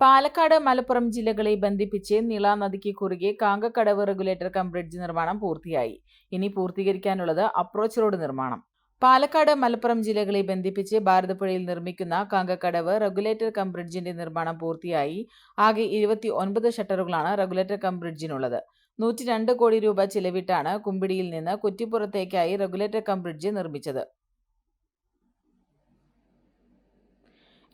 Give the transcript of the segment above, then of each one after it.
പാലക്കാട് മലപ്പുറം ജില്ലകളെ ബന്ധിപ്പിച്ച് നിള നദിക്ക് കുറുകെ കാങ്കക്കടവ് റെഗുലേറ്റർ കം ബ്രിഡ്ജ് നിർമ്മാണം പൂർത്തിയായി. ഇനി പൂർത്തീകരിക്കാനുള്ളത് അപ്രോച്ച് റോഡ് നിർമ്മാണം. പാലക്കാട് മലപ്പുറം ജില്ലകളെ ബന്ധിപ്പിച്ച് ഭാരതപ്പുഴയിൽ നിർമ്മിക്കുന്ന കാങ്കക്കടവ് റെഗുലേറ്റർ കം ബ്രിഡ്ജിന്റെ നിർമ്മാണം പൂർത്തിയായി. ആകെ ഇരുപത്തി ഒൻപത് ഷട്ടറുകളാണ് റെഗുലേറ്റർ കം ബ്രിഡ്ജിനുള്ളത്. നൂറ്റി രണ്ട് കോടി രൂപ ചിലവിട്ടാണ് കുമ്പിടിയിൽ നിന്ന് കുറ്റിപ്പുറത്തേക്കായി റെഗുലേറ്റർ കം ബ്രിഡ്ജ് നിർമ്മിച്ചത്.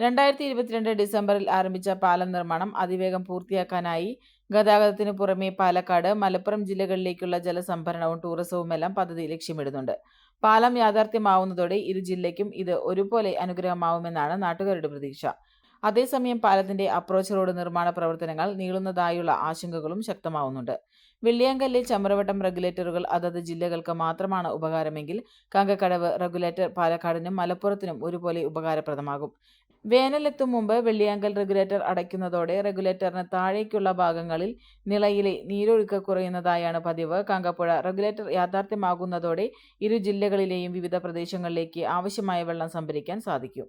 രണ്ടായിരത്തി ഇരുപത്തിരണ്ട് ഡിസംബറിൽ ആരംഭിച്ച പാലം നിർമ്മാണം അതിവേഗം പൂർത്തിയാക്കാനായി. ഗതാഗതത്തിന് പുറമെ പാലക്കാട് മലപ്പുറം ജില്ലകളിലേക്കുള്ള ജലസംഭരണവും ടൂറിസവുമെല്ലാം പദ്ധതി ലക്ഷ്യമിടുന്നുണ്ട്. പാലം യാഥാർത്ഥ്യമാവുന്നതോടെ ഇരു ജില്ലയ്ക്കും ഇത് ഒരുപോലെ അനുഗ്രഹമാവുമെന്നാണ് നാട്ടുകാരുടെ പ്രതീക്ഷ. അതേസമയം പാലത്തിന്റെ അപ്രോച്ച് റോഡ് നിർമ്മാണ പ്രവർത്തനങ്ങൾ നീളുന്നതായുള്ള ആശങ്കകളും ശക്തമാവുന്നുണ്ട്. വെള്ളിയാങ്കല്ലിൽ ചമ്രവട്ടം റെഗുലേറ്ററുകൾ അതത് ജില്ലകൾക്ക് മാത്രമാണ് ഉപകാരമെങ്കിൽ കങ്കക്കടവ് റെഗുലേറ്റർ പാലക്കാടിനും മലപ്പുറത്തിനും ഒരുപോലെ ഉപകാരപ്രദമാകും. വേനലെത്തും മുമ്പ് വെള്ളിയാങ്കൽ റെഗുലേറ്റർ അടയ്ക്കുന്നതോടെ റെഗുലേറ്ററിന് താഴേക്കുള്ള ഭാഗങ്ങളിൽ നിളയിലെ നീരൊഴുക്ക് കുറയുന്നതായാണ് പതിവ്. കാങ്കപ്പുഴ റെഗുലേറ്റർ യാഥാർത്ഥ്യമാകുന്നതോടെ ഇരു ജില്ലകളിലെയും വിവിധ പ്രദേശങ്ങളിലേക്ക് ആവശ്യമായ വെള്ളം സംഭരിക്കാൻ സാധിക്കും.